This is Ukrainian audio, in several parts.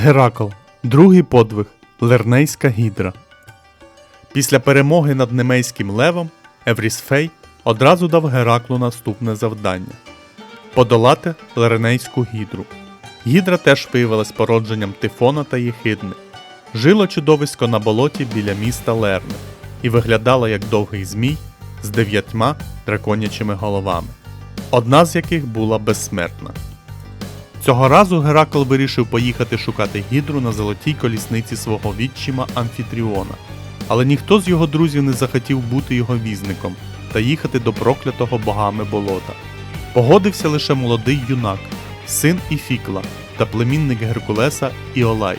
Геракл. Другий подвиг. Лернейська гідра. Після перемоги над немейським левом Еврісфей одразу дав Гераклу наступне завдання подолати Лернейську гідру. Гідра теж виявилась породженням Тифона та Єхидни. Жило чудовисько на болоті біля міста Лерне і виглядало як довгий змій з дев'ятьма драконячими головами, одна з яких була безсмертна. Цього разу Геракл вирішив поїхати шукати гідру на золотій колісниці свого відчима Амфітріона, але ніхто з його друзів не захотів бути його візником та їхати до проклятого богами болота. Погодився лише молодий юнак, син Іфікла та племінник Геркулеса Іолай.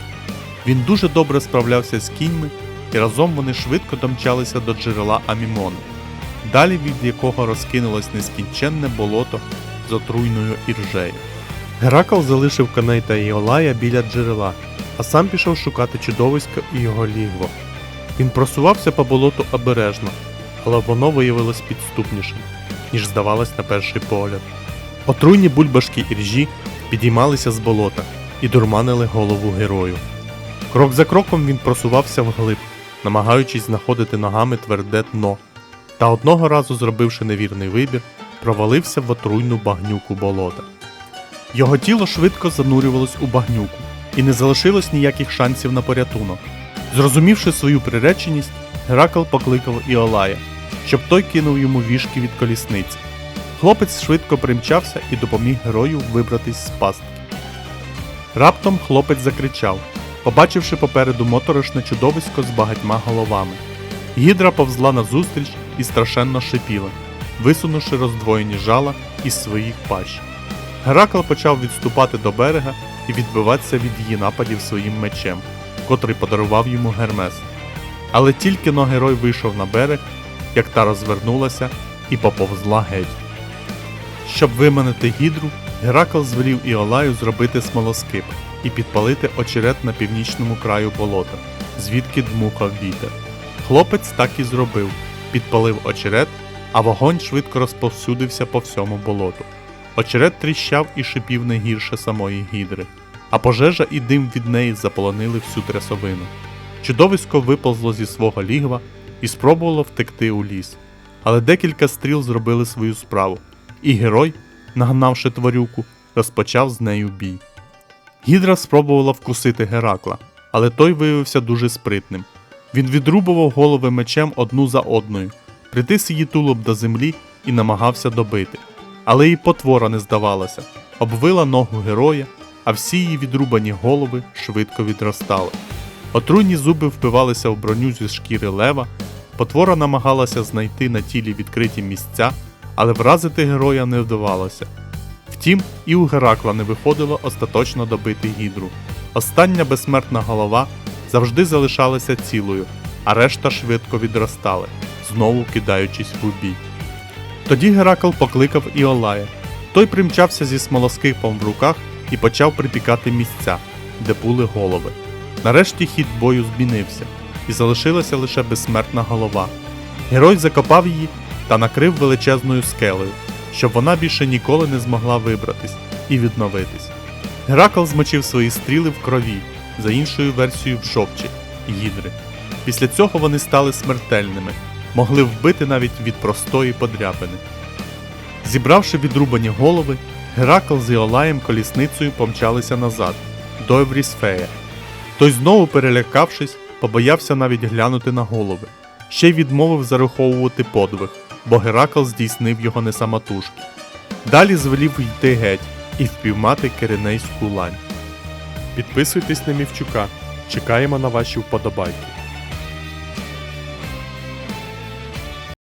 Він дуже добре справлявся з кіньми, і разом вони швидко домчалися до джерела Амімони, далі від якого розкинулось нескінченне болото з отруйною іржею. Геракл залишив коней та Іолая біля джерела, а сам пішов шукати чудовисько і його лігво. Він просувався по болоту обережно, але воно виявилось підступнішим, ніж здавалось на перший погляд. Отруйні бульбашки іржі підіймалися з болота і дурманили голову герою. Крок за кроком він просувався вглиб, намагаючись знаходити ногами тверде дно, та одного разу, зробивши невірний вибір, провалився в отруйну багнюку болота. Його тіло швидко занурювалось у багнюку, і не залишилось ніяких шансів на порятунок. Зрозумівши свою приреченість, Геракл покликав Іолая, щоб той кинув йому вішки від колісниці. Хлопець швидко примчався і допоміг герою вибратись з пастки. Раптом хлопець закричав, побачивши попереду моторошне чудовисько з багатьма головами. Гідра повзла назустріч і страшенно шипіла, висунувши роздвоєні жала із своїх пащ. Геракл почав відступати до берега і відбиватися від її нападів своїм мечем, котрий подарував йому Гермес. Але тільки но герой вийшов на берег, як та розвернулася і поповзла геть. Щоб виманити гідру, Геракл звелів Іолаю зробити смолоскип і підпалити очерет на північному краю болота, звідки дмухав вітер. Хлопець так і зробив, підпалив очерет, а вогонь швидко розповсюдився по всьому болоту. Очерет тріщав і шипів не гірше самої гідри, а пожежа і дим від неї заполонили всю трясовину. Чудовисько виповзло зі свого лігва і спробувало втекти у ліс. Але декілька стріл зробили свою справу, і герой, нагнавши тварюку, розпочав з нею бій. Гідра спробувала вкусити Геракла, але той виявився дуже спритним. Він відрубував голови мечем одну за одною, притис її тулуб до землі і намагався добити. Але і потвора не здавалася, обвила ногу героя, а всі її відрубані голови швидко відростали. Отруйні зуби впивалися в броню зі шкіри лева, потвора намагалася знайти на тілі відкриті місця, але вразити героя не вдавалося. Втім, і у Геракла не виходило остаточно добити гідру. Остання безсмертна голова завжди залишалася цілою, а решта швидко відростали, знову кидаючись в бій. Тоді Геракл покликав Іолая. Той примчався зі смолоскипом в руках і почав припікати місця, де були голови. Нарешті хід бою змінився, і залишилася лише безсмертна голова. Герой закопав її та накрив величезною скелею, щоб вона більше ніколи не змогла вибратись і відновитись. Геракл змочив свої стріли в крові, за іншою версією в жовчі гідри. Після цього вони стали смертельними, могли вбити навіть від простої подряпини. Зібравши відрубані голови, Геракл з Іолаєм колісницею помчалися назад, до Еврісфея. Той знову перелякавшись, побоявся навіть глянути на голови, ще й відмовив зараховувати подвиг, бо Геракл здійснив його не самотужки. Далі звелів йти геть і впіймати Киренейську лань. Підписуйтесь на Мівчука, чекаємо на ваші вподобайки.